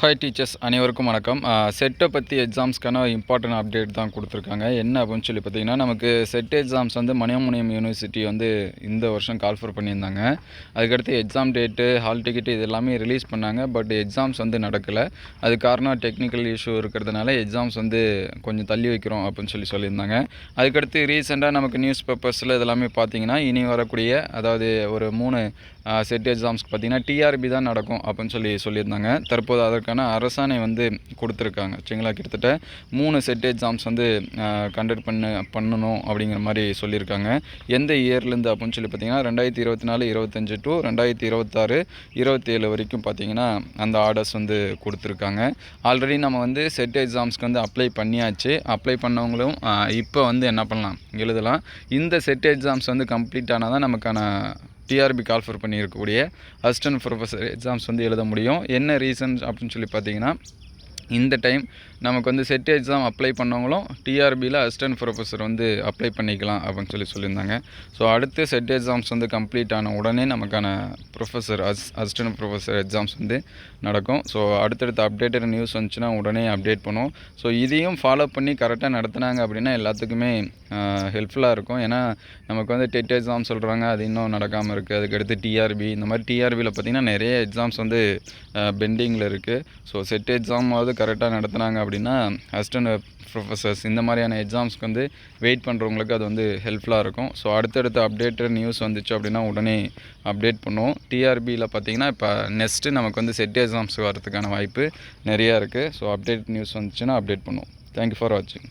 Hi teachers அனைவருக்கும் வணக்கம். செட்டை பற்றி எக்ஸாம்ஸ்க்கான இம்பார்ட்டன்ட் அப்டேட் தான் கொடுத்துருக்காங்க. என்ன அப்படின்னு சொல்லி பார்த்தீங்கன்னா நமக்கு செட் எக்ஸாம்ஸ் வந்து மணியமுனியம் யூனிவர்சிட்டி வந்து இந்த வருஷம் கால்ஃபர் பண்ணியிருந்தாங்க. அதுக்கடுத்து எக்ஸாம் டேட்டு ஹால் டிக்கெட் இது எல்லாமே ரிலீஸ் பண்ணாங்க. பட் எக்ஸாம்ஸ் வந்து நடக்கலை. அது காரணம் டெக்னிக்கல் இஷ்யூ இருக்கிறதுனால எக்ஸாம்ஸ் வந்து கொஞ்சம் தள்ளி வைக்கிறோம் அப்படின்னு சொல்லி சொல்லியிருந்தாங்க. அதுக்கடுத்து ரீசெண்டாக நமக்கு நியூஸ் பேப்பர்ஸில் இதெல்லாமே பார்த்தீங்கன்னா இனி வரக்கூடிய அதாவது ஒரு மூணு செட் எக்ஸாம்ஸ்க்கு பார்த்தீங்கன்னா டிஆர்பி தான் நடக்கும் அப்படின்னு சொல்லி சொல்லியிருந்தாங்க. தற்போது அதற்கான அரசாணை வந்து கொடுத்துருக்காங்க. சரிங்களா? கிட்டத்தட்ட மூணு செட் எக்ஸாம்ஸ் வந்து கண்டக்ட் பண்ண பண்ணணும் அப்படிங்கிற மாதிரி சொல்லியிருக்காங்க. எந்த இயர்லேருந்து அப்படின்னு சொல்லி பார்த்தீங்கன்னா ரெண்டாயிரத்தி இருபத்தி நாலு இருபத்தஞ்சு டு ரெண்டாயிரத்தி இருபத்தாறு இருபத்தேழு வரைக்கும் பார்த்தீங்கன்னா அந்த ஆர்டர்ஸ் வந்து கொடுத்துருக்காங்க. ஆல்ரெடி நம்ம வந்து செட் எக்ஸாம்ஸ்க்கு வந்து அப்ளை பண்ணியாச்சு. அப்ளை பண்ணவங்களும் இப்போ வந்து என்ன பண்ணலாம்? எழுதலாம். இந்த செட் எக்ஸாம்ஸ் வந்து கம்ப்ளீட் ஆனால் தான் நமக்கான டிஆர்பி கால்ஃபர் பண்ணியிருக்கக்கூடிய அசிஸ்டன்ட் ப்ரொஃபஸர் எக்ஸாம்ஸ் வந்து எழுத முடியும். என்ன ரீசன் அப்படின்னு சொல்லி பார்த்தீங்கன்னா இந்த டைம் நமக்கு வந்து செட் எக்ஸாம் அப்ளை பண்ணவங்களும் டிஆர்பியில் அசிஸ்டன்ட் ப்ரொஃபஸர் வந்து அப்ளை பண்ணிக்கலாம் அப்படின்னு சொல்லி சொல்லியிருந்தாங்க. ஸோ அடுத்து செட் எக்ஸாம்ஸ் வந்து கம்ப்ளீட் ஆன உடனே நமக்கான professor as assistant professor exams வந்து நடக்கும். ஸோ அடுத்தடுத்த அப்டேட்டட் நியூஸ் வந்துச்சுன்னா உடனே அப்டேட் பண்ணுவோம். ஸோ இதையும் ஃபாலோ பண்ணி கரெக்டாக நடத்துனாங்க அப்படின்னா எல்லாத்துக்குமே ஹெல்ப்ஃபுல்லாக இருக்கும். ஏன்னா நமக்கு வந்து டெட் எக்ஸாம் சொல்கிறாங்க அது இன்னும் நடக்காமல் இருக்குது அதுக்கடுத்து டிஆர்பி இந்த மாதிரி டிஆர்பியில் பார்த்திங்கன்னா நிறைய எக்ஸாம்ஸ் வந்து பெண்டிங்கில் இருக்குது ஸோ செட் எக்ஸாமாவது கரெக்டாக நடத்துனாங்க அப்படின்னா அசிஸ்டன்ட் ப்ரொஃபஸர்ஸ் இந்த மாதிரியான எக்ஸாம்ஸ்க்கு வந்து வெயிட் பண்ணுறவங்களுக்கு அது வந்து ஹெல்ப்ஃபுல்லாக இருக்கும். ஸோ அடுத்தடுத்த அப்டேட்டட் நியூஸ் வந்துச்சு அப்படின்னா உடனே அப்டேட் பண்ணுவோம். டிஆர்பியில் பார்த்திங்கன்னா இப்போ நெக்ஸ்ட்டு நமக்கு வந்து செட் எக்ஸாம்ஸ் வரதுக்கான வாய்ப்பு நிறையா இருக்குது ஸோ அப்டேட் நியூஸ் வந்துச்சுன்னா அப்டேட் பண்ணுவோம். தேங்க்யூ ஃபார் வாட்சிங்